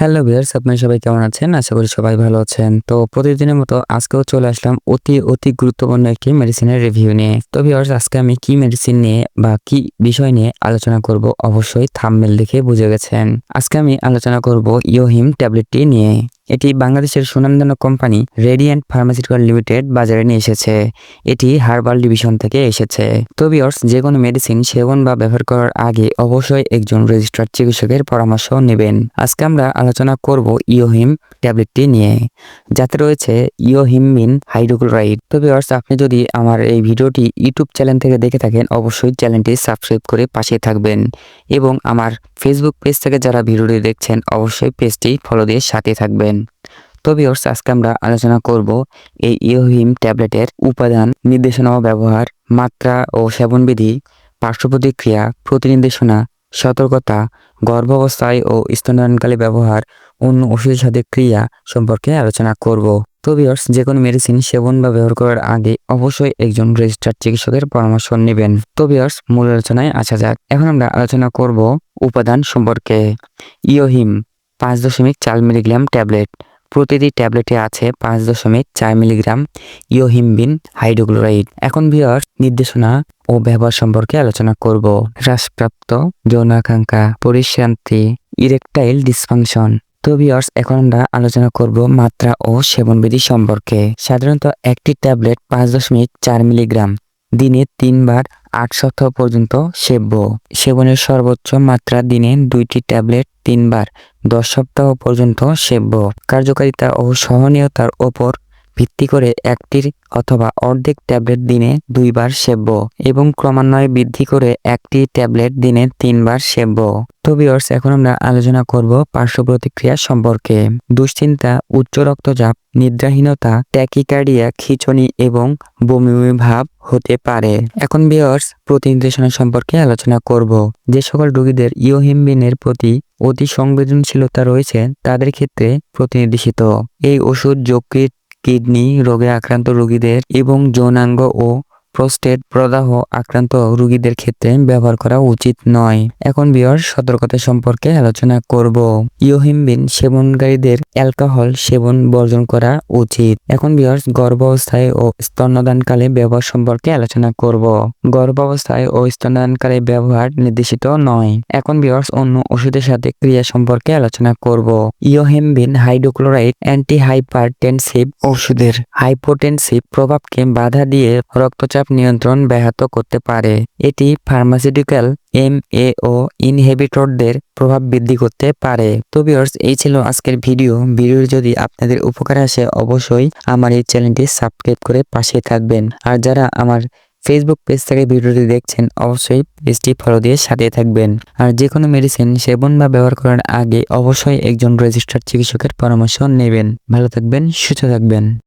Hello viewers আপনারা সবাই কেমন আছেন? আশা করি সবাই ভালো আছেন। তো প্রতিদিনের মতো আজকেও চলে আসলাম অতি অতি গুরুত্বপূর্ণ একটি মেডিসিনের রিভিউ নিয়ে। তো ভিউয়ার্স আজকে আমি কি মেডিসিন নিয়ে বা কি বিষয় নিয়ে আলোচনা করব অবশ্যই থামমেল দেখে বুঝে গেছেন। আজকে আমি আলোচনা করব ইয়োহিম ট্যাবলেটটি নিয়ে। এটি বাংলাদেশের সুনামধন্য কোম্পানি রেডিয়েন্ট ফার্মাসিউটিক্যাল লিমিটেড বাজারে নিয়ে এসেছে। এটি হার্বাল ডিভিশন থেকে এসেছে। তো ভিউয়ার্স, যে কোনো মেডিসিন সেবন বা ব্যবহার করার আগে অবশ্যই একজন রেজিস্টার্ড চিকিৎসকের পরামর্শ নেবেন। আজকে আমরা আলোচনা করব ইওহিম ট্যাবলেটটি নিয়ে। যাতে রয়েছে ইওহিমবিন হাইড্রোক্লোরাইড। তো আপনি যদি আমার এই ভিডিওটি ইউটিউব চ্যানেল থেকে দেখে থাকেন, অবশ্যই চ্যানেলটি সাবস্ক্রাইব করে পাশে থাকবেন। এবং আমার ফেসবুক পেজ থেকে যারা ভিডিওটি দেখছেন, অবশ্যই পেজটি ফলো দিয়ে সাথে থাকবেন। তো ভিউয়ার্স আজকে আমরা আলোচনা করব এই ইওহিম ট্যাবলেটের উপাদান, নির্দেশনা ও ব্যবহার, মাত্রা ও সেবনবিধি, পার্শ্ব প্রতিক্রিয়া, প্রতিনির্দেশনা, সতর্কতা, গর্ভাবস্থায় ও স্তনদানকালে ব্যবহার, অন্য ওষুধের সাথে ক্রিয়া সম্পর্কে আলোচনা করব। তো ভিউয়ার্স যে কোনো মেডিসিন সেবন বা ব্যবহার করার আগে অবশ্যই একজন রেজিস্টার্ড চিকিৎসকের পরামর্শ নেবেন। তো মূল আলোচনায় আসা যাক। এখন আমরা আলোচনা করব উপাদান সম্পর্কে। ইওহিম পাঁচ দশমিক চার মিলিগ্রাম ট্যাবলেট। প্রতিটি ট্যাবলেটে আছে পাঁচ দশমিক চার মিলিগ্রাম ইওহিমবিন হাইড্রোক্লোরাইড। এখন ভিওর নির্দেশনা ও ব্যবহার সম্পর্কে আলোচনা করব। হ্রাসপ্রাপ্ত যৌনাকাঙ্ক্ষা পরিশ্রান্তি, ইরেকটাইল ডিসফাংশন। তো ভিওর্স এখন আমরা আলোচনা করব মাত্রা ও সেবনবিধি সম্পর্কে। সাধারণত একটি ট্যাবলেট পাঁচ দশমিক চার মিলিগ্রাম, দিনে তিনবার আট সপ্তাহ পর্যন্ত সেব্য। সেবনের সর্বোচ্চ মাত্রা দিনে দুইটি ট্যাবলেট তিনবার, দশ সপ্তাহ পর্যন্ত সেব্য। কার্যকারিতা ও সহনীয়তার ওপর ভিত্তি করে একটির অথবা অর্ধেক ট্যাবলেট দিনে দুইবার সেব্য এবং ক্রমান্বয়ে বৃদ্ধি করে একটি ট্যাবলেট দিনে তিনবার সেব্য। তো ভিউয়ার্স এখন আমরা আলোচনা করব পার্শ্ব প্রতিক্রিয়া সম্পর্কে। দুশ্চিন্তা, উচ্চ রক্তচাপ, নিদ্রাহীনতা ট্যাকিকার্ডিয়া খিচুনি এবং বমি বমি ভাব হতে পারে। এখন ভিউয়ার্স প্রতিনির্দেশনা সম্পর্কে আলোচনা করব। যে সকল রোগীদের ইওহিমবিনের প্রতি অতি সংবেদনশীলতা রয়েছে, তাদের ক্ষেত্রে প্রতিনির্দেশিত। এই ওষুধ যকৃত কিডনি, রোগে আক্রান্ত রোগীদের এবং যৌনাঙ্গ ও প্রোস্টেট প্রদাহ আক্রান্ত রোগীদের ক্ষেত্রে ব্যবহার করা উচিত নয়। এখন বিয়র সতর্কতা সম্পর্কে আলোচনা করব। ইওহিমবিন সেবনকারীদের অ্যালকোহল সেবন বর্জন করা উচিত। এখন বিয়র গর্ভাবস্থায় ও স্তন্যদানকালে ব্যবহার সম্পর্কে আলোচনা করব। গর্ভাবস্থায় ও স্তন্যদানকালে ব্যবহার নির্দেশিত নয়। এখন বিয়র্স অন্য ওষুধের সাথে ক্রিয়া সম্পর্কে আলোচনা করব। ইওহেমবিন হাইড্রোক্লোরাইড অ্যান্টি হাইপারটেনসিভ ওষুধের হাইপোটেনসিভ প্রভাবকে বাধা দিয়ে রক্তচাপ নিয়ন্ত্রণ ব্যাহত করতে পারে। এটি ফার্মাসিউটিক্যাল এম এ ও ইনহেবিটরদের প্রভাব বৃদ্ধি করতে পারে। তো ভিউয়ার্স এই ছিল আজকের ভিডিও ভিডিও যদি আপনাদের উপকারে আসে, অবশ্যই আমার এই চ্যানেলটি সাবস্ক্রাইব করে পাশে থাকবেন। আর যারা আমার ফেসবুক পেজ থেকে ভিডিওটি দেখছেন, অবশ্যই পেজটি ফলো দিয়ে সাথে থাকবেন। আর যে কোনো মেডিসিন সেবন বা ব্যবহার করার আগে অবশ্যই একজন রেজিস্টার্ড চিকিৎসকের পরামর্শ নেবেন। ভালো থাকবেন, সুস্থ থাকবেন।